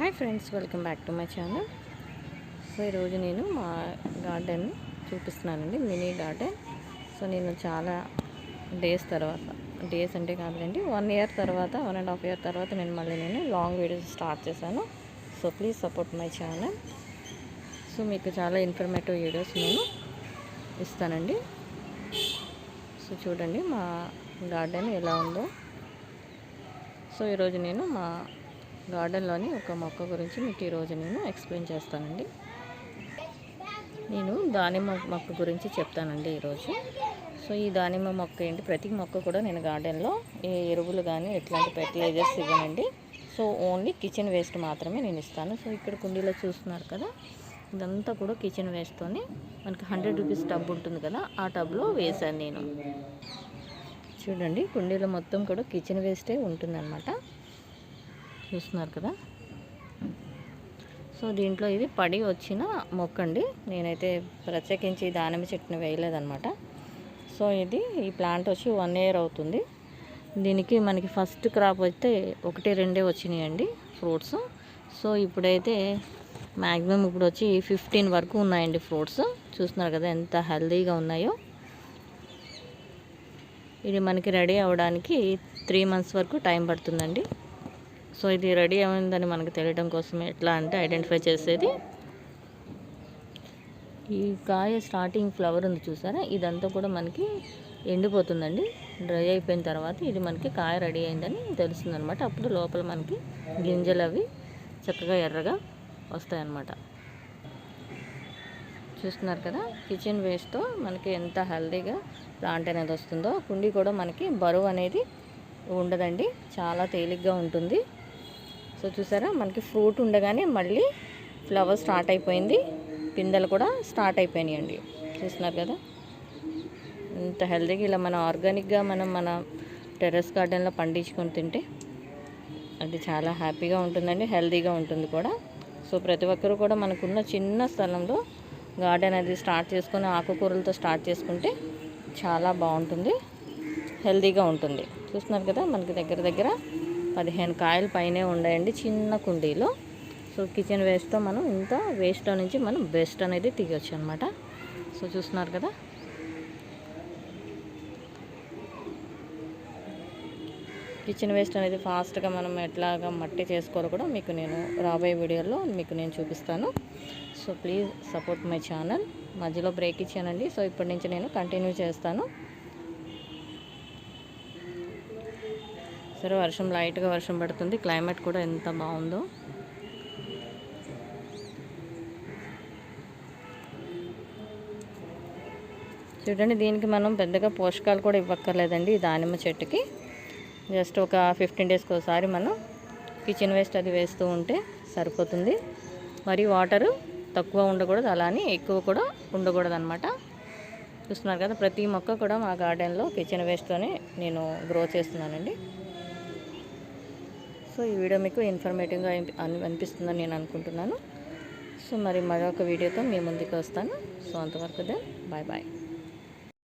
Hi friends welcome back to my channel. So ఈరోజు నేను మా గార్డెన్ చూపిస్తున్నానండి మినీ గార్డెన్. సో నేను చాలా డేస్ తర్వాత డేస్ అంటే కాదండి వన్ ఇయర్ తర్వాత వన్ అండ్ హాఫ్ ఇయర్ తర్వాత నేను మళ్ళీ నేను లాంగ్ వీడియోస్ స్టార్ట్ చేశాను. So please support my channel. So మీకు చాలా ఇన్ఫర్మేటివ్ వీడియోస్ నేను ఇస్తానండి. సో చూడండి మా గార్డెన్ ఎలా ఉందో. సో ఈరోజు నేను మా గార్డెన్లోని ఒక మొక్క గురించి మీకు ఈరోజు నేను ఎక్స్ప్లెయిన్ చేస్తానండి. నేను దానిమ్మ మొక్క గురించి చెప్తానండి ఈరోజు. సో ఈ దానిమ్మ మొక్క ఏంటి? ప్రతి మొక్క కూడా నేను గార్డెన్లో ఏ ఎరువులు కానీ ఎట్లాంటి ఫెర్టిలైజర్స్ ఇవ్వనండి. సో ఓన్లీ కిచెన్ వేస్ట్ మాత్రమే నేను ఇస్తాను. సో ఇక్కడ కుండీలో చూస్తున్నారు కదా ఇదంతా కూడా కిచెన్ వేస్ట్తోనే మనకి హండ్రెడ్ రూపీస్ టబ్ ఉంటుంది కదా ఆ టబ్లో వేశాను నేను. చూడండి కుండీలో మొత్తం కూడా కిచెన్ వేస్టే ఉంటుందన్నమాట. చూస్తున్నారు కదా. సో దీంట్లో ఇది పడి వచ్చిన మొక్క అండి నేనైతే ప్రత్యేకించి దానిమ్మ చెట్టుని వేయలేదనమాట సో ఇది ఈ ప్లాంట్ వచ్చి వన్ ఇయర్ అవుతుంది. దీనికి మనకి ఫస్ట్ క్రాప్ అయితే ఒకటి రెండే వచ్చినాయండి ఫ్రూట్స్. సో ఇప్పుడైతే మ్యాక్సిమం ఇప్పుడు వచ్చి ఫిఫ్టీన్ వరకు ఉన్నాయండి ఫ్రూట్స్. చూస్తున్నారు కదా ఎంత హెల్దీగా ఉన్నాయో. ఇది మనకి రెడీ అవడానికి త్రీ మంత్స్ వరకు టైం పడుతుందండి. సో ఇది రెడీ అయిందని మనకు తెలియడం కోసమే ఎట్లా అంటే ఐడెంటిఫై చేసేది. ఈ కాయ స్టార్టింగ్ ఫ్లవర్ ఉంది చూసారా? ఇదంతా కూడా మనకి ఎండిపోతుందండి. డ్రై అయిపోయిన తర్వాత ఇది మనకి కాయ రెడీ అయిందని తెలుస్తుంది అనమాట అప్పుడు లోపల మనకి గింజలు అవి చక్కగా ఎర్రగా వస్తాయన్నమాట. చూస్తున్నారు కదా? కిచెన్ వేస్ట్తో మనకి ఎంత హెల్దీగా ప్లాంట్ అనేది వస్తుందో. కుండీ కూడా మనకి బరువు అనేది ఉండదండి. చాలా తేలిగ్గా ఉంటుంది. సో చూసారా మనకి ఫ్రూట్ ఉండగానే మళ్ళీ ఫ్లవర్ స్టార్ట్ అయిపోయింది. పిందెలు కూడా స్టార్ట్ అయిపోయినాయండి. చూస్తున్నారు కదా? ఇంత హెల్దీగా ఇలా మనం ఆర్గానిక్గా మనం మన టెర్రస్ గార్డెన్లో పండించుకొని తింటే అది చాలా హ్యాపీగా ఉంటుందండి హెల్దీగా ఉంటుంది కూడా. సో ప్రతి ఒక్కరు కూడా మనకున్న చిన్న స్థలంలో గార్డెన్ అది స్టార్ట్ చేసుకొని ఆకుకూరలతో స్టార్ట్ చేసుకుంటే చాలా బాగుంటుంది హెల్దీగా ఉంటుంది. చూస్తున్నారు కదా మనకి దగ్గర దగ్గర పదిహేను కాయలు పైనే ఉన్నాయండి చిన్న కుండీలో. సో కిచెన్ వేస్ట్తో మనం ఇంత వేస్ట్లో నుంచి మనం బెస్ట్ అనేది తీయొచ్చు అనమాట సో చూస్తున్నారు కదా? కిచెన్ వేస్ట్ అనేది ఫాస్ట్గా మనం ఎట్లాగా మట్టి చేసుకోవాలో కూడా మీకు నేను రాబోయే వీడియోలో మీకు నేను చూపిస్తాను. So please support my channel మధ్యలో బ్రేక్ ఇచ్చానండి. సో ఇప్పటి నుంచి నేను కంటిన్యూ చేస్తాను. సరే వర్షం లైట్గా వర్షం పడుతుంది. క్లైమేట్ కూడా ఎంత బాగుందో. చూడండి దీనికి మనం పెద్దగా పోషకాలు కూడా ఇవ్వక్కర్లేదండి ఈ దానిమ్మ చెట్టుకి. జస్ట్ ఒక ఫిఫ్టీన్ డేస్కి ఒకసారి మనం కిచెన్ వేస్ట్ అది వేస్తూ ఉంటే సరిపోతుంది. మరి వాటరు తక్కువ ఉండకూడదు అలానే ఎక్కువ కూడా ఉండకూడదు అనమాట చూస్తున్నారు కదా ప్రతి మొక్క కూడా మా గార్డెన్లో కిచెన్ వేస్ట్తోనే నేను గ్రో చేస్తున్నానండి. సో ఈ వీడియో మీకు ఇన్ఫర్మేటివ్గా అనిపిస్తుందని నేను అనుకుంటున్నాను. సో మరి మరొక వీడియోతో మీ ముందుకు వస్తాను. సో అంతవరకు దెన్ బాయ్ బాయ్